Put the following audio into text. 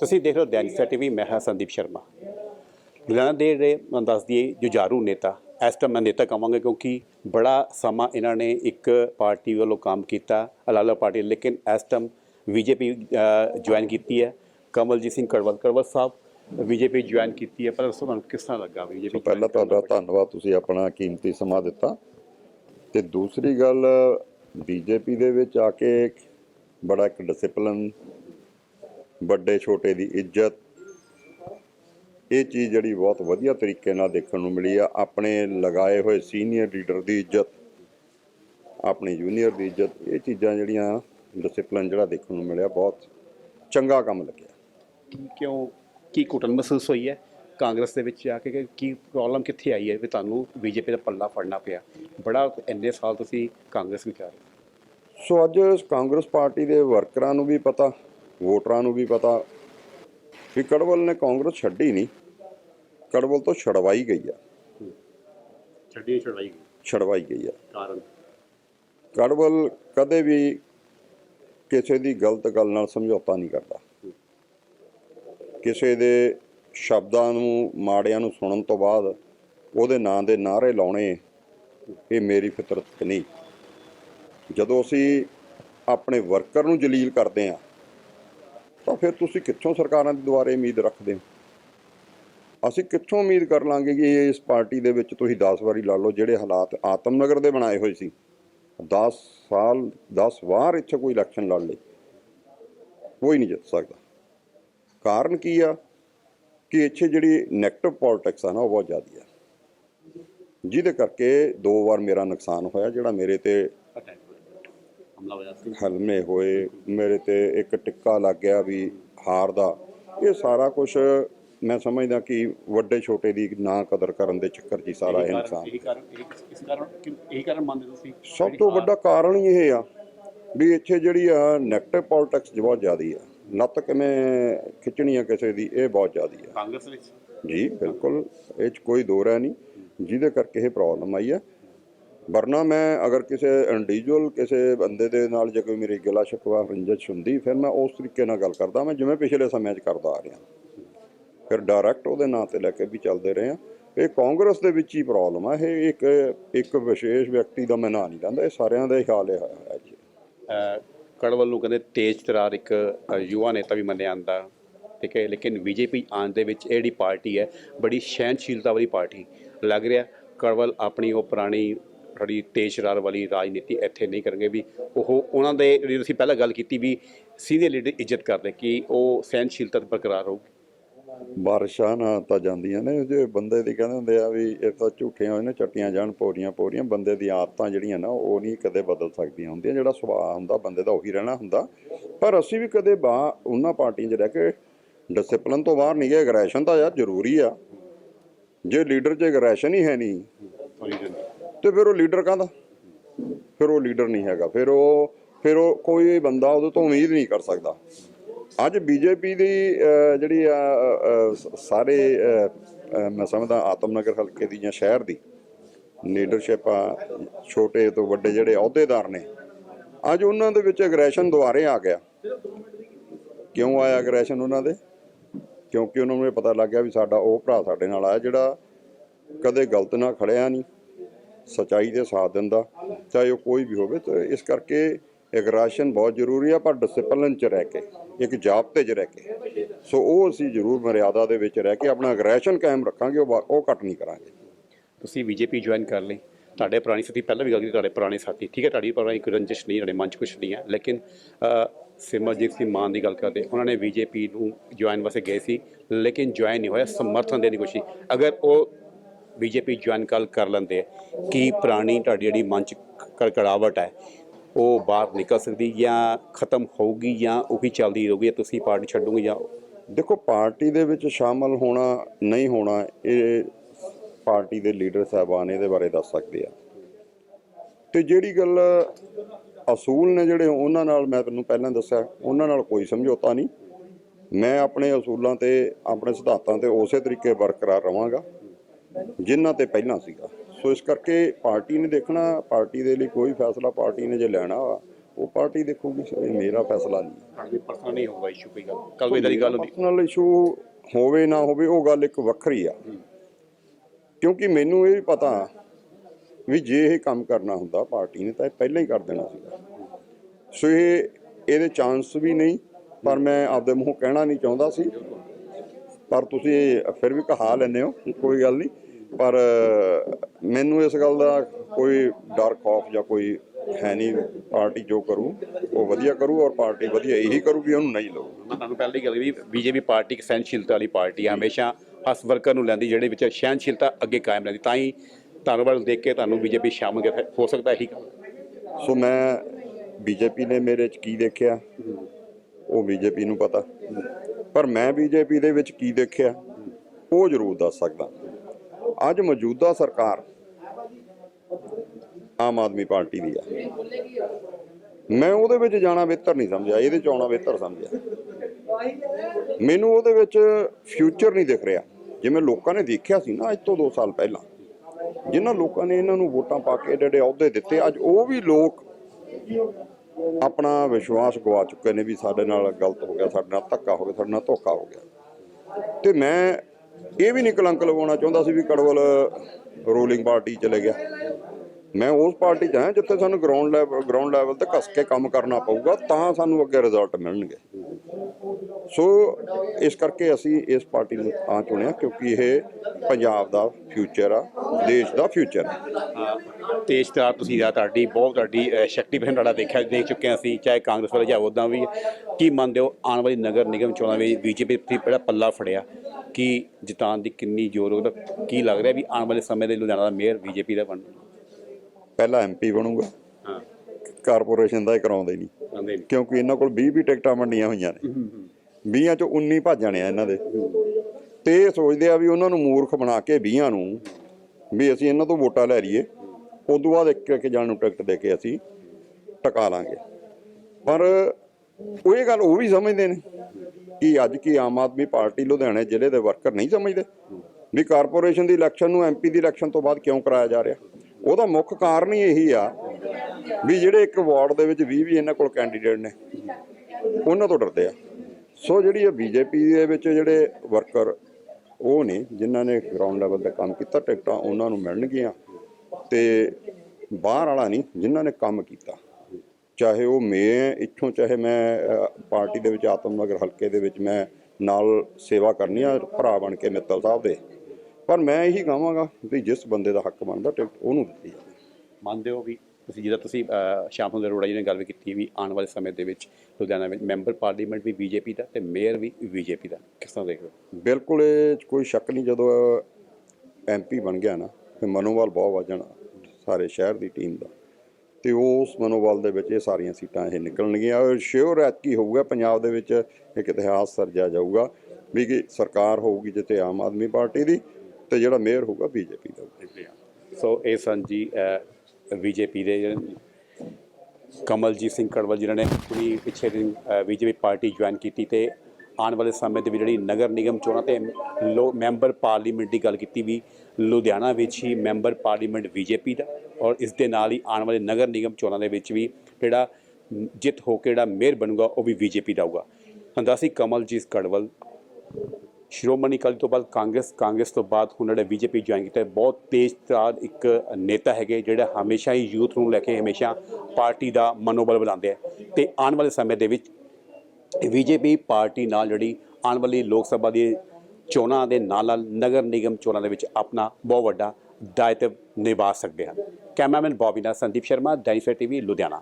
ਤੁਸੀਂ ਦੇਖ ਰਹੇ ਹੋ ਦੈਨਿਕ ਟੀਵੀ ਮੈਂ ਹਾਂ ਸੰਦੀਪ ਸ਼ਰਮਾ। ਲੁਧਿਆਣਾ ਦੇ ਮੈਂ ਦੱਸ ਦਈਏ ਜੁਝਾਰੂ ਨੇਤਾ ਇਸ ਟਾਈਮ ਮੈਂ ਨੇਤਾ ਕਹਾਂਗਾ ਕਿਉਂਕਿ ਬੜਾ ਸਮਾਂ ਇਹਨਾਂ ਨੇ ਇੱਕ ਪਾਰਟੀ ਵੱਲੋਂ ਕੰਮ ਕੀਤਾ ਅਲਾਲਾ ਪਾਰਟੀ ਲੇਕਿਨ ਇਸ ਟਾਈਮ ਬੀਜੇਪੀ ਜੁਆਇਨ ਕੀਤੀ ਹੈ। ਕਮਲਜੀਤ ਸਿੰਘ ਕੜਵਲ ਕੜਵਲ ਸਾਹਿਬ ਬੀਜੇਪੀ ਜੁਆਇਨ ਕੀਤੀ ਹੈ। ਪਰ ਤੁਹਾਨੂੰ ਕਿਸ ਤਰ੍ਹਾਂ ਲੱਗਾ ਬੀਜੇਪੀ ਪਹਿਲਾਂ ਤੁਹਾਡਾ ਧੰਨਵਾਦ ਤੁਸੀਂ ਆਪਣਾ ਕੀਮਤੀ ਸਮਾਂ ਦਿੱਤਾ। ਤੇ ਦੂਸਰੀ ਗੱਲ ਬੀਜੇਪੀ ਦੇ ਵਿੱਚ ਆ ਕੇ ਬੜਾ ਇੱਕ ਡਿਸਪਲਿਨ ਵੱਡੇ ਛੋਟੇ ਦੀ ਇੱਜ਼ਤ। ਇਹ ਚੀਜ਼ ਜਿਹੜੀ ਬਹੁਤ ਵਧੀਆ ਤਰੀਕੇ ਨਾਲ ਦੇਖਣ ਨੂੰ ਮਿਲੀ ਆ। ਆਪਣੇ ਲਗਾਏ ਹੋਏ ਸੀਨੀਅਰ ਲੀਡਰ ਦੀ ਇੱਜ਼ਤ ਆਪਣੀ ਜੂਨੀਅਰ ਦੀ ਇੱਜ਼ਤ ਇਹ ਚੀਜ਼ਾਂ ਜਿਹੜੀਆਂ ਡਿਸਪਲਿਨ ਜਿਹੜਾ ਦੇਖਣ ਨੂੰ ਮਿਲਿਆ ਬਹੁਤ ਚੰਗਾ ਕੰਮ ਲੱਗਿਆ। ਕਿਉਂ ਕੀ ਘੁਟਨ ਮਹਿਸੂਸ ਹੋਈ ਹੈ ਕਾਂਗਰਸ ਦੇ ਵਿੱਚ ਜਾ ਕੇ? ਕਿ ਪ੍ਰੋਬਲਮ ਕਿੱਥੇ ਆਈ ਹੈ ਵੀ ਤੁਹਾਨੂੰ ਬੀਜੇਪੀ ਦਾ ਪੱਲਾ ਫੜਨਾ ਪਿਆ? ਬੜਾ ਇੰਨੇ ਸਾਲ ਤੁਸੀਂ ਕਾਂਗਰਸ ਵਿੱਚ ਆ ਰਹੇ। ਸੋ ਅੱਜ ਕਾਂਗਰਸ ਪਾਰਟੀ ਦੇ ਵਰਕਰਾਂ ਨੂੰ ਵੀ ਪਤਾ ਵੋਟਰਾਂ ਨੂੰ ਵੀ ਪਤਾ ਕਿ ਕੜਵਲ ਨੇ ਕਾਂਗਰਸ ਛੱਡੀ ਨਹੀਂ। ਕੜਵਲ ਤੋਂ ਛੜਵਾਈ ਗਈ ਆ। ਛੱਡੀ ਛੜਵਾਈ ਗਈ। ਆ। ਕਾਰਨ? ਕੜਵਲ ਕਦੇ ਵੀ ਕਿਸੇ ਦੀ ਗਲਤ ਗੱਲ ਨਾਲ ਸਮਝੌਤਾ ਨਹੀਂ ਕਰਦਾ। ਕਿਸੇ ਦੇ ਸ਼ਬਦਾਂ ਨੂੰ ਮਾੜਿਆਂ ਨੂੰ ਸੁਣਨ ਤੋਂ ਬਾਅਦ ਉਹਦੇ ਨਾਂ ਦੇ ਨਾਅਰੇ ਲਾਉਣੇ ਇਹ ਮੇਰੀ ਫਿਤਰਤ ਨਹੀਂ। ਜਦੋਂ ਅਸੀਂ ਆਪਣੇ ਵਰਕਰ ਨੂੰ ਜਲੀਲ ਕਰਦੇ ਆ ਫਿਰ ਤੁਸੀਂ ਕਿੱਥੋਂ ਸਰਕਾਰਾਂ ਦੇ ਦੁਆਰੇ ਉਮੀਦ ਰੱਖਦੇ ਹੋ? ਅਸੀਂ ਕਿੱਥੋਂ ਉਮੀਦ ਕਰ ਲਾਂਗੇ ਕਿ ਇਸ ਪਾਰਟੀ ਦੇ ਵਿੱਚ ਤੁਸੀਂ 10 ਵਾਰੀ ਲਾ ਲਓ ਜਿਹੜੇ ਹਾਲਾਤ ਆਤਮਨਗਰ ਦੇ ਬਣਾਏ ਹੋਏ ਸੀ। 10 ਸਾਲ 10 ਵਾਰ ਇੱਥੇ ਕੋਈ ਇਲੈਕਸ਼ਨ ਲੜ ਲਈ ਕੋਈ ਨਹੀਂ ਜਿੱਤ ਸਕਦਾ। ਕਾਰਨ ਕੀ ਆ? ਕਿ ਇੱਥੇ ਜਿਹੜੀ ਨੈਗੇਟਿਵ ਪੋਲਿਟਿਕਸ ਆ ਨਾ, ਉਹ ਬਹੁਤ ਜ਼ਿਆਦੀ ਆ। ਜਿਹਦੇ ਕਰਕੇ ਦੋ ਵਾਰ ਮੇਰਾ ਨੁਕਸਾਨ ਹੋਇਆ, ਜਿਹੜਾ ਮੇਰੇ ਤੇ ਹਮਲਾ ਹੋਇਆ ਸੀ। ਹਲਮੇ ਹੋਏ ਮੇਰੇ ਤੇ ਇੱਕ ਟਿੱਕਾ ਲੱਗ ਗਿਆ ਵੀ ਹਾਰ ਦਾ। ਇਹ ਸਾਰਾ ਕੁਝ ਮੈਂ ਸਮਝਦਾ ਕਿ ਵੱਡੇ ਛੋਟੇ ਦੀ ਨਾ ਕਦਰ ਕਰਨ ਦੇ ਚੱਕਰ 'ਚ ਹੀ ਸਾਰਾ ਇਹ ਨੁਕਸਾਨ ਇਹੀ ਕਾਰਨ ਇਹੀ- ਇਸ ਕਾਰਨ ਕਿ- ਇਹੀ ਕਾਰਨ ਮੰਨਦੇ ਤੁਸੀਂ? ਸਭ ਤੋਂ ਵੱਡਾ ਕਾਰਨ ਹੀ ਇਹ ਆ ਵੀ ਇੱਥੇ ਜਿਹੜੀ ਆ ਨੈਗੇਟਿਵ ਪੋਲਿਟਿਕਸ ਬਹੁਤ ਜ਼ਿਆਦੀ ਆ। ਲੱਤ ਕਿਵੇਂ ਖਿੱਚਣੀ ਆ ਕਿਸੇ ਦੀ ਇਹ ਬਹੁਤ ਜ਼ਿਆਦੀ ਆ। ਕਾਂਗਰਸ ਵਿੱਚ? ਜੀ ਬਿਲਕੁਲ। ਇਹ 'ਚ ਕੋਈ ਦੋ ਰਾਹ ਨਹੀਂ। ਜਿਹਦੇ ਕਰਕੇ ਇਹ ਪ੍ਰੋਬਲਮ ਆਈ ਆ। ਵਰਨਾ ਮੈਂ ਅਗਰ ਕਿਸੇ ਇੰਡੀਵਿਜੂਅਲ ਕਿਸੇ ਬੰਦੇ ਦੇ ਨਾਲ ਜੇ ਕੋਈ ਮੇਰੀ ਗਿਲਾ ਸ਼ਿਕਵਾ ਰੰਜਿਸ਼ ਹੁੰਦੀ, ਫਿਰ ਮੈਂ ਉਸ ਤਰੀਕੇ ਨਾਲ ਗੱਲ ਕਰਦਾ। ਮੈਂ ਜਿਵੇਂ ਪਿਛਲੇ ਸਮਿਆਂ 'ਚ ਕਰਦਾ ਆ ਰਿਹਾ। ਫਿਰ ਡਾਇਰੈਕਟ ਉਹਦੇ ਨਾਂ ਤੇ ਲੈ ਕੇ ਵੀ ਚੱਲਦੇ ਰਹੇ ਆ। ਇਹ ਕਾਂਗਰਸ ਦੇ ਵਿੱਚ ਹੀ ਪ੍ਰੋਬਲਮ ਆ। ਇਹ ਇੱਕ ਇੱਕ ਵਿਸ਼ੇਸ਼ ਵਿਅਕਤੀ ਦਾ ਮੈਂ ਨਾਂ ਨਹੀਂ ਲੈਂਦਾ। ਇਹ ਸਾਰਿਆਂ ਦਾ ਹੀ ਹਾਲ ਇਹ ਹੈ ਜੀ। ਕੜਵਲ ਨੂੰ ਕਹਿੰਦੇ ਤੇਜ ਤਰਾਰ ਇੱਕ ਯੁਵਾ ਨੇਤਾ ਵੀ ਮੰਨਿਆ ਜਾਂਦਾ। ਠੀਕ ਹੈ, ਲੇਕਿਨ ਬੀਜੇਪੀ ਆਉਣ ਦੇ ਵਿੱਚ ਇਹ ਜਿਹੜੀ ਪਾਰਟੀ ਹੈ, ਬੜੀ ਸਹਿਣਸ਼ੀਲਤਾ ਵਾਲੀ ਪਾਰਟੀ ਲੱਗ ਰਿਹਾ। ਕੜਵਲ ਆਪਣੀ ਉਹ ਪੁਰਾਣੀ ਸਾਡੀ ਤੇਜ਼ ਤਰਾਰ ਵਾਲੀ ਰਾਜਨੀਤੀ ਇੱਥੇ ਨਹੀਂ ਕਰਨਗੇ ਵੀ ਉਹ ਉਹਨਾਂ ਦੇ ਜਿਹੜੀ ਤੁਸੀਂ ਪਹਿਲਾਂ ਗੱਲ ਕੀਤੀ ਵੀ ਸੀਨੀਅਰ ਲੀਡਰ ਇੱਜ਼ਤ ਕਰਦੇ ਕਿ ਉਹ ਸਹਿਣਸ਼ੀਲਤਾ ਬਰਕਰਾਰ ਹੋਊਗੀ ਬਾਰਿਸ਼ਾਂ ਨਾ ਤਾਂ ਜਾਂਦੀਆਂ ਨੇ, ਜੇ ਬੰਦੇ ਦੀ ਕਹਿੰਦੇ ਹੁੰਦੇ ਆ ਵੀ ਇਹ ਤਾਂ ਝੂਠੀਆਂ ਹੋਏ ਨੇ, ਚੱਟੀਆਂ ਜਾਣ ਪੋਰੀਆਂ ਪੋਰੀਆਂ ਬੰਦੇ ਦੀ ਆਦਤਾਂ ਜਿਹੜੀਆਂ ਨਾ ਉਹ ਨਹੀਂ ਕਦੇ ਬਦਲ ਸਕਦੀਆਂ ਹੁੰਦੀਆਂ, ਜਿਹੜਾ ਸੁਭਾਅ ਹੁੰਦਾ ਬੰਦੇ ਦਾ ਉਹੀ ਰਹਿਣਾ ਹੁੰਦਾ। ਪਰ ਅਸੀਂ ਵੀ ਕਦੇ ਬਾ ਉਹਨਾਂ ਪਾਰਟੀਆਂ 'ਚ ਰਹਿ ਕੇ ਡਿਸਪਲਿਨ ਤੋਂ ਬਾਹਰ ਨਹੀਂ ਗਏ ਅਗਰੈਸ਼ਨ ਤਾਂ ਯਾਰ ਜ਼ਰੂਰੀ ਆ। ਜੇ ਲੀਡਰ 'ਚ ਅਗਰੈਸ਼ਨ ਹੀ ਹੈ ਨਹੀਂ ਤੇ ਫਿਰ ਉਹ ਲੀਡਰ ਕਾਹਦਾ? ਫਿਰ ਉਹ ਲੀਡਰ ਨਹੀਂ ਹੈਗਾ। ਫਿਰ ਉਹ ਫਿਰ ਉਹ ਕੋਈ ਬੰਦਾ ਉਹਦੇ ਤੋਂ ਉਮੀਦ ਨਹੀਂ ਕਰ ਸਕਦਾ। ਅੱਜ ਬੀਜੇਪੀ ਦੀ ਜਿਹੜੀ ਆ ਸਾਰੇ ਮੈਂ ਸਮਝਦਾ ਆਤਮਨਗਰ ਹਲਕੇ ਦੀ ਜਾਂ ਸ਼ਹਿਰ ਦੀ ਲੀਡਰਸ਼ਿਪ ਆ, ਛੋਟੇ ਤੋਂ ਵੱਡੇ ਜਿਹੜੇ ਅਹੁਦੇਦਾਰ ਨੇ, ਅੱਜ ਉਹਨਾਂ ਦੇ ਵਿੱਚ ਐਗਰੈਸ਼ਨ ਦੁਆਰੇ ਆ ਗਿਆ। ਕਿਉਂ ਆਇਆ ਐਗਰੈਸ਼ਨ ਉਹਨਾਂ ਦੇ? ਕਿਉਂਕਿ ਉਹਨਾਂ ਨੂੰ ਇਹ ਪਤਾ ਲੱਗ ਗਿਆ ਵੀ ਸਾਡਾ ਉਹ ਭਰਾ ਸਾਡੇ ਨਾਲ ਆਇਆ ਜਿਹੜਾ ਕਦੇ ਗਲਤ ਨਾ ਖੜਿਆ ਨਹੀਂ। ਸਚਾਈ ਦੇ ਸਾਥ ਦਿੰਦਾ, ਚਾਹੇ ਉਹ ਕੋਈ ਵੀ ਹੋਵੇ, ਤਾਂ ਇਸ ਕਰਕੇ ਐਗਰੈਸ਼ਨ ਬਹੁਤ ਜ਼ਰੂਰੀ ਆ, ਪਰ ਡਿਸਪਲਨ ਚ ਰਹਿ ਕੇ, ਇੱਕ ਜਾਬਤੇ 'ਚ ਰਹਿ ਕੇ। ਸੋ ਉਹ ਅਸੀਂ ਜ਼ਰੂਰ ਮਰਿਆਦਾ ਦੇ ਵਿੱਚ ਰਹਿ ਕੇ ਆਪਣਾ ਅਗਰੈਸ਼ਨ ਕਾਇਮ ਰੱਖਾਂਗੇ, ਉਹ ਵਾ- ਉਹ ਘੱਟ ਨਹੀਂ ਕਰਾਂਗੇ। ਤੁਸੀਂ ਬੀਜੇਪੀ ਜੁਆਇਨ ਕਰ ਲਈ। ਤੁਹਾਡੇ ਪੁਰਾਣੀ ਸਾਥੀ ਪਹਿਲਾਂ ਵੀ ਗੱਲ ਕੀਤੀ, ਤੁਹਾਡੇ ਪੁਰਾਣੇ ਸਾਥੀ। ਠੀਕ ਹੈ, ਤੁਹਾਡੀ ਪੁਰਾਣੀ ਕੋਈ ਰੰਜਿਸ਼ ਨਹੀਂ, ਤੁਹਾਡੇ ਮਨ 'ਚ ਕੁਛ ਨਹੀਂ ਹੈ, ਲੇਕਿਨ ਸਿਮਰਜੀਤ ਸਿੰਘ ਮਾਨ ਦੀ ਗੱਲ ਕਰਦੇ, ਉਹਨਾਂ ਨੇ ਬੀਜੇਪੀ ਨੂੰ ਜੁਆਇਨ ਵਾਸਤੇ ਗਏ ਸੀ, ਲੇਕਿਨ ਜੁਆਇਨ ਨਹੀਂ ਹੋਇਆ, ਸਮਰਥਨ ਦੇਣ ਦੀ ਕੋਸ਼ਿਸ਼। ਅਗਰ ਉਹ ਬੀਜੇਪੀ ਜੁਆਇਨ ਕੱਲ ਕਰ ਲੈਂਦੇ ਕੀ ਪੁਰਾਣੀ ਤੁਹਾਡੀ ਜਿਹੜੀ ਮਨ 'ਚ ਕੜਕੜਾਵਟ ਹੈ, ਉਹ ਬਾਹਰ ਨਿਕਲ ਸਕਦੀ ਜਾਂ ਖਤਮ ਹੋਊਗੀ ਜਾਂ ਉਹੀ ਚੱਲਦੀ ਰਹੂਗੀ ਤੁਸੀਂ ਪਾਰਟੀ ਛੱਡੋਗੇ ਜਾਂ ਦੇਖੋ, ਪਾਰਟੀ ਦੇ ਵਿੱਚ ਸ਼ਾਮਲ ਹੋਣਾ ਨਹੀਂ ਹੋਣਾ, ਇਹ ਪਾਰਟੀ ਦੇ ਲੀਡਰ ਸਾਹਿਬਾਨ ਇਹਦੇ ਬਾਰੇ ਦੱਸ ਸਕਦੇ ਆ। ਤੇ ਜਿਹੜੀ ਗੱਲ ਅਸੂਲ ਨੇ ਜਿਹੜੇ ਉਹਨਾਂ ਨਾਲ ਮੈਂ ਤੁਹਾਨੂੰ ਪਹਿਲਾਂ ਦੱਸਿਆ, ਉਹਨਾਂ ਨਾਲ ਕੋਈ ਸਮਝੌਤਾ ਨਹੀਂ। ਮੈਂ ਆਪਣੇ ਅਸੂਲਾਂ ਤੇ, ਆਪਣੇ ਸਿਧਾਂਤਾਂ ਤੇ ਉਸੇ ਤਰੀਕੇ ਬਰਕਰਾਰ ਰਵਾਂਗਾ। ਜਿਨ੍ਹਾਂ ਤੇ ਪਹਿਲਾਂ ਸੀਗਾ। ਸੋ ਇਸ ਕਰਕੇ ਪਾਰਟੀ ਨੇ ਦੇਖਣਾ ਪਾਰਟੀ ਦੇ ਲਈ ਕੋਈ ਫੈਸਲਾ ਪਾਰਟੀ ਨੇ ਜੇ ਲੈਣਾ ਵਾ ਉਹ ਪਾਰਟੀ ਦੇਖੂਗੀ ਇਹ ਮੇਰਾ ਫੈਸਲਾ ਨਹੀਂ। ਤੁਹਾਡੀ ਪਰਸਨਲ ਨਹੀਂ ਹੋਊਗਾ ਇਸ਼ੂ ਕੋਈ ਗੱਲ ਕੱਲ ਵੀ ਇਦਾਂ ਦੀ ਗੱਲ ਹੁੰਦੀ। ਪਰਸਨਲ ਇਸ਼ੂ ਹੋਵੇ ਨਾ ਹੋਵੇ ਉਹ ਗੱਲ ਇੱਕ ਵੱਖਰੀ ਆ। ਕਿਉਂਕਿ ਮੈਨੂੰ ਇਹ ਵੀ ਪਤਾ ਵੀ ਜੇ ਇਹ ਕੰਮ ਕਰਨਾ ਹੁੰਦਾ ਪਾਰਟੀ ਨੇ ਤਾਂ ਇਹ ਪਹਿਲਾਂ ਹੀ ਕਰ ਦੇਣਾ ਸੀਗਾ। ਸੋ ਇਹ ਇਹਦੇ ਚਾਂਸ ਵੀ ਨਹੀਂ ਪਰ ਮੈਂ ਆਪਦੇ ਮੂੰਹੋਂ ਕਹਿਣਾ ਨਹੀਂ ਚਾਹੁੰਦਾ ਸੀ। ਪਰ ਤੁਸੀਂ ਫਿਰ ਵੀ ਕਹਾ ਲੈਂਦੇ ਹੋ ਕੋਈ ਗੱਲ ਨਹੀਂ। ਪਰ ਮੈਨੂੰ ਇਸ ਗੱਲ ਦਾ ਕੋਈ ਡਰ ਖੌਫ ਜਾਂ ਕੋਈ ਹੈ ਨਹੀਂ। ਪਾਰਟੀ ਜੋ ਕਰੂ ਉਹ ਵਧੀਆ ਕਰੂ ਔਰ ਪਾਰਟੀ ਵਧੀਆ ਇਹੀ ਕਰੂਗੀ ਉਹਨੂੰ ਨਹੀਂ ਲਊ। ਮੈਂ ਤੁਹਾਨੂੰ ਪਹਿਲਾਂ ਹੀ ਗੱਲ ਵੀ ਬੀਜੇਪੀ ਪਾਰਟੀ ਇੱਕ ਸਹਿਨਸ਼ੀਲਤਾ ਵਾਲੀ ਪਾਰਟੀ ਹੈ ਹਮੇਸ਼ਾ ਹਸ ਵਰਕਰ ਨੂੰ ਲੈਂਦੀ ਜਿਹੜੇ ਵਿੱਚ ਸਹਿਨਸ਼ੀਲਤਾ ਅੱਗੇ ਕਾਇਮ ਰਹਿੰਦੀ ਤਾਂ ਹੀ ਤੁਹਾਨੂੰ ਵੱਲ ਦੇਖ ਕੇ ਤੁਹਾਨੂੰ ਬੀਜੇਪੀ ਸ਼ਾਮਲ ਕਰ- ਹੋ ਸਕਦਾ ਇਹੀ ਸੋ ਮੈਂ ਬੀਜੇਪੀ ਨੇ ਮੇਰੇ ਚ ਕੀ ਦੇਖਿਆ? ਉਹ ਬੀਜੇਪੀ ਨੂੰ ਪਤਾ। ਪਰ ਮੈਂ ਬੀਜੇਪੀ ਦੇ ਵਿੱਚ ਕੀ ਦੇਖਿਆ? ਉਹ ਜ਼ਰੂਰ ਦੱਸ ਸਕਦਾ। ਅੱਜ ਮੌਜੂਦਾ ਸਰਕਾਰ ਆਮ ਆਦਮੀ ਪਾਰਟੀ ਦੀ ਆ। ਮੈਂ ਉਹਦੇ ਵਿੱਚ ਜਾਣਾ ਬਿਹਤਰ ਨਹੀਂ ਸਮਝਿਆ, ਇਹਦੇ ਚ ਆਉਣਾ ਬਿਹਤਰ ਸਮਝਿਆ। ਮੈਨੂੰ ਉਹਦੇ ਵਿੱਚ ਫਿਊਚਰ ਨਹੀਂ ਦਿਖ ਰਿਹਾ। ਜਿਵੇਂ ਲੋਕਾਂ ਨੇ ਦੇਖਿਆ ਸੀ ਨਾ ਅੱਜ ਤੋਂ 2 ਸਾਲ ਪਹਿਲਾਂ, ਜਿਨ੍ਹਾਂ ਲੋਕਾਂ ਨੇ ਇਹਨਾਂ ਨੂੰ ਵੋਟਾਂ ਪਾ ਕੇ ਜਿਹੜੇ ਅਹੁਦੇ ਦਿੱਤੇ, ਅੱਜ ਉਹ ਵੀ ਲੋਕ ਆਪਣਾ ਵਿਸ਼ਵਾਸ ਗਵਾ ਚੁੱਕੇ ਨੇ ਵੀ ਸਾਡੇ ਨਾਲ ਗਲਤ ਹੋ ਗਿਆ, ਸਾਡੇ ਨਾਲ ਧੱਕਾ ਹੋ ਗਿਆ, ਸਾਡੇ ਨਾਲ ਧੋਖਾ ਹੋ ਗਿਆ। ਤੇ ਮੈਂ ਇਹ ਵੀ ਨਹੀਂ ਕਲੰਕ ਲਗਾਉਣਾ ਚਾਹੁੰਦਾ ਸੀ ਵੀ ਕੜਵਲ ਰੂਲਿੰਗ ਪਾਰਟੀ ਚਲੇ ਗਿਆ। ਮੈਂ ਉਸ ਪਾਰਟੀ 'ਚ ਹਾਂ ਜਿੱਥੇ ਸਾਨੂੰ ਗਰਾਊਂਡ ਲੈਵਲ ਗਰਾਊਂਡ ਲੈਵਲ ਤੇ ਕੱਸ ਕੇ ਕੰਮ ਕਰਨਾ ਪਊਗਾ ਤਾਂ ਸਾਨੂੰ ਅੱਗੇ ਰਿਜ਼ਲਟ ਮਿਲਣਗੇ। ਸੋ ਇਸ ਕਰਕੇ ਅਸੀਂ ਇਸ ਪਾਰਟੀ ਨੂੰ ਤਾਂ ਚੁਣਿਆ ਕਿਉਂਕਿ ਇਹ ਪੰਜਾਬ ਦਾ ਫਿਊਚਰ ਆ ਦੇਸ਼ ਦਾ ਫਿਊਚਰ ਆ। ਤੇਜ ਤਰਾਰ ਤੁਸੀਂ ਆ ਤੁਹਾਡੀ ਬਹੁਤ ਤੁਹਾਡੀ ਅ, ਸ਼ਕਤੀ ਬਹਿਨ ਤੁਹਾਡਾ ਦੇਖਿਆ ਦੇਖ ਚੁੱਕੇ ਹਾਂ ਅਸੀਂ ਚਾਹੇ ਕਾਂਗਰਸ ਵਾਲੇ ਜਾਂ ਉਦਾਂ ਵੀ ਕੀ ਮੰਨਦੇ ਹੋ? ਆਉਣ ਵਾਲੀ ਨਗਰ ਨਿਗਮ ਚੋਣਾਂ ਵਿੱਚ ਬੀਜੇਪੀ ਤੇ ਪਹਿਲਾ ਪੱਲਾ ਫੜਿਆ। ਕੀ ਜਿਤਾਉਣ ਦੀ ਕਿੰਨੀ ਜ਼ੋਰ ਉਹਦਾ ਕੀ ਲੱਗ ਰਿਹਾ ਵੀ ਆਉਣ ਵਾਲੇ ਸਮੇਂ ਦੇ ਲੁਧਿਆਣਾ ਦਾ ਮੇਅਰ ਬੀਜੇਪੀ ਦਾ ਬਣ? ਪਹਿਲਾ ਐਮਪੀ ਬਣੂਗਾ। ਹਾਂ। ਕਾਰਪੋਰੇਸ਼ਨ ਦਾ ਇਹ ਕਰਾਉਂਦੇ ਨਹੀਂ। ਆਂਦੇ ਕਿਉਂਕਿ ਇਹਨਾਂ ਕੋਲ 20 20 ਟਿਕਟਾਂ ਵੰਡੀਆਂ ਹੋਈਆਂ ਨੇ। 20 ਚੋਂ 19 ਭੱਜ ਜਾਣੇ ਆ ਇਹਨਾਂ ਦੇ। ਤੇ ਇਹ ਸੋਚਦੇ ਆ ਵੀ ਉਹਨਾਂ ਨੂੰ ਮੂਰਖ ਬਣਾ ਕੇ 20 ਨੂੰ ਵੀ ਅਸੀਂ ਇਹਨਾਂ ਤੋਂ ਵੋਟਾਂ ਲੈ ਲਈਏ। ਉਦੋਂ ਬਾਅਦ ਇੱਕ ਇੱਕ ਜਾਣ ਨੂੰ ਟਿਕਟ ਦੇ ਕੇ ਅਸੀਂ ਟਕਾ ਲਾਂਗੇ। ਪਰ ਉਹ ਇਹ ਗੱਲ ਉਹ ਵੀ ਸਮਝਦੇ ਨੇ ਕਿ ਅੱਜ ਕੀ ਆਮ ਆਦਮੀ ਪਾਰਟੀ ਲੁਧਿਆਣੇ ਜ਼ਿਲ੍ਹੇ ਦੇ ਵਰਕਰ ਨਹੀਂ ਸਮਝਦੇ? ਵੀ ਕਾਰਪੋਰੇਸ਼ਨ ਦੀ ਇਲੈਕਸ਼ਨ ਨੂੰ ਐਮਪੀ ਦੀ ਇਲੈਕਸ਼ਨ ਤੋਂ ਬਾਅਦ ਕਿਉਂ ਕਰਾਇਆ ਜਾ ਰਿਹਾ? ਉਹਦਾ ਮੁੱਖ ਕਾਰਨ ਹੀ ਇਹੀ ਆ ਵੀ ਜਿਹੜੇ ਇੱਕ ਵਾਰਡ ਦੇ ਵਿੱਚ 20 ਵੀ ਇਹਨਾਂ ਕੋਲ ਕੈਂਡੀਡੇਟ ਨੇ, ਉਹਨਾਂ ਤੋਂ ਡਰਦੇ ਆ। ਸੋ ਜਿਹੜੀ ਇਹ ਬੀਜੇਪੀ ਦੇ ਵਿੱਚ ਜਿਹੜੇ ਵਰਕਰ, ਉਹ ਨੇ, ਜਿਨ੍ਹਾਂ ਨੇ ਗਰਾਊਂਡ ਲੈਵਲ ਤੇ ਕੰਮ ਕੀਤਾ, ਟਿਕਟਾਂ ਉਹਨਾਂ ਨੂੰ ਮਿਲਣਗੀਆਂ ਤੇ ਬਾਹਰ ਵਾਲਾ ਨਹੀਂ, ਜਿਨ੍ਹਾਂ ਨੇ ਕੰਮ ਕੀਤਾ। ਚਾਹੇ ਉਹ ਮੈਂ ਇੱਥੋਂ ਚਾਹੇ ਮੈਂ ਪਾਰਟੀ ਦੇ ਵਿੱਚ ਆਤਮਨਗਰ ਹਲਕੇ ਦੇ ਵਿੱਚ ਮੈਂ ਨਾਲ ਸੇਵਾ ਕਰਨੀ ਆ ਭਰਾ ਬਣ ਕੇ ਮਿੱਤਲ ਸਾਹਿਬ ਦੇ। ਪਰ ਮੈਂ ਇਹੀ ਕਹਾਂਗਾ ਵੀ ਜਿਸ ਬੰਦੇ ਦਾ ਹੱਕ ਬਣਦਾ ਟਿਕਟ ਉਹਨੂੰ ਦਿੱਤੀ ਜਾਵੇ। ਮੰਨਦੇ ਹੋ ਵੀ ਤੁਸੀਂ ਜਿਹਦਾ ਤੁਸੀਂ ਸ਼ਾਮ ਨੂੰ ਅਰੋੜਾ ਜੀ ਨੇ ਗੱਲ ਵੀ ਕੀਤੀ ਵੀ ਆਉਣ ਵਾਲੇ ਸਮੇਂ ਦੇ ਵਿੱਚ ਲੁਧਿਆਣਾ ਵਿੱਚ ਮੈਂਬਰ ਪਾਰਲੀਮੈਂਟ ਵੀ ਬੀਜੇਪੀ ਦਾ ਤੇ ਮੇਅਰ ਵੀ ਬੀਜੇਪੀ ਦਾ। ਕਿਸ ਤਰ੍ਹਾਂ ਦੇਖਦੇ ਹੋ? ਬਿਲਕੁਲ ਇਹ ਕੋਈ ਸ਼ੱਕ ਨਹੀਂ ਜਦੋਂ ਐਮਪੀ ਬਣ ਗਿਆ ਨਾ ਤੇ ਮਨੋਬਲ ਬਹੁਤ ਵੱਧ ਜਾਣਾ ਸਾਰੇ ਸ਼ਹਿਰ ਦੀ ਟੀਮ ਦਾ। ਤੇ ਉਸ ਮਨੋਬਲ ਦੇ ਵਿੱਚ ਇਹ ਸਾਰੀਆਂ ਸੀਟਾਂ ਇਹ ਨਿਕਲਣਗੀਆਂ। ਔਰ ਸ਼ਿਓਰ ਐਤਕੀ ਹੋਊਗਾ, ਪੰਜਾਬ ਦੇ ਵਿੱਚ ਇੱਕ ਇਤਿਹਾਸ ਸਿਰਜਿਆ ਜਾਊਗਾ ਵੀ ਕਿ ਸਰਕਾਰ ਹੋਊਗੀ ਜਿੱਥੇ ਆਮ ਆਦਮੀ ਪਾਰਟੀ ਦੀ ਤੇ ਜਿਹੜਾ ਮੇਅਰ ਹੋਊਗਾ ਬੀਜੇਪੀ ਦਾ। ਸੋ ਇਹ ਸਨ ਜੀ ਬੀਜੇਪੀ ਦੇ ਕਮਲਜੀਤ ਸਿੰਘ ਕੜਵਲ ਜਿਨ੍ਹਾਂ ਨੇ ਪੂਰੀ ਪਿੱਛੇ ਦਿਨ ਬੀਜੇਪੀ ਪਾਰਟੀ ਜੁਆਇਨ ਕੀਤੀ ਤੇ ਆਉਣ ਵਾਲੇ ਸਮੇਂ ਦੇ ਵੀ ਜਿਹੜੀ ਨਗਰ ਨਿਗਮ ਚੋਣਾਂ ਤੇ ਲੋ, ਮੈਂਬਰ ਪਾਰਲੀਮੈਂਟ ਦੀ ਗੱਲ ਕੀਤੀ ਵੀ ਲੁਧਿਆਣਾ ਵਿੱਚ ਹੀ ਮੈਂਬਰ ਪਾਰਲੀਮੈਂਟ ਬੀਜੇਪੀ ਦਾ ਔਰ ਇਸ ਦੇ ਨਾਲ ਹੀ ਆਉਣ ਵਾਲੇ ਨਗਰ ਨਿਗਮ ਚੋਣਾਂ ਦੇ ਵਿੱਚ ਵੀ ਜਿਹੜਾ ਜਿੱਤ ਹੋ ਕੇ ਜਿਹੜਾ ਮੇਅਰ ਬਣੂਗਾ, ਉਹ ਵੀ ਬੀਜੇਪੀ ਦਾ ਹੋਊਗਾ। ਹੁੰਦਾ ਸੀ ਕਮਲਜੀਤ ਕੜਵਲ, ਸ਼੍ਰੋਮਣੀ ਅਕਾਲੀ ਤੋਂ ਬਾਅਦ ਕਾਂਗਰਸ ਕਾਂਗਰਸ ਤੋਂ ਬਾਅਦ ਹੁਣ ਜਿਹੜੇ ਬੀਜੇਪੀ ਜੁਆਇਨ ਕੀਤਾ ਬਹੁਤ ਤੇਜ਼ ਤਰਾਰ ਇੱਕ ਨੇਤਾ ਹੈਗੇ, ਜਿਹੜੇ ਹਮੇਸ਼ਾ ਹੀ ਯੂਥ ਨੂੰ ਲੈ ਕੇ ਹਮੇਸ਼ਾ ਪਾਰਟੀ ਦਾ ਮਨੋਬਲ ਵਧਾਉਂਦੇ ਆ। ਤੇ ਆਉਣ ਵਾਲੇ ਸਮੇਂ ਦੇ ਵਿੱਚ ਬੀਜੇਪੀ ਪਾਰਟੀ ਨਾਲ ਜਿਹੜੀ ਆਉਣ ਵਾਲੀ ਲੋਕ ਸਭਾ ਦੀ ਚੋਣਾਂ ਦੇ ਨਾਲ ਨਾਲ ਨਗਰ ਨਿਗਮ ਚੋਣਾਂ ਦੇ ਵਿੱਚ ਆਪਣਾ ਬਹੁਤ ਵੱਡਾ ਦਾਇਤਵ ਨਿਭਾ ਸਕਦੇ ਹਨ। ਕੈਮਰਾਮੈਨ ਬੌਬੀ ਨਾਲ ਸੰਦੀਪ ਸ਼ਰਮਾ ਡੈਨੀਫਰ ਟੀਵੀ ਲੁਧਿਆਣਾ।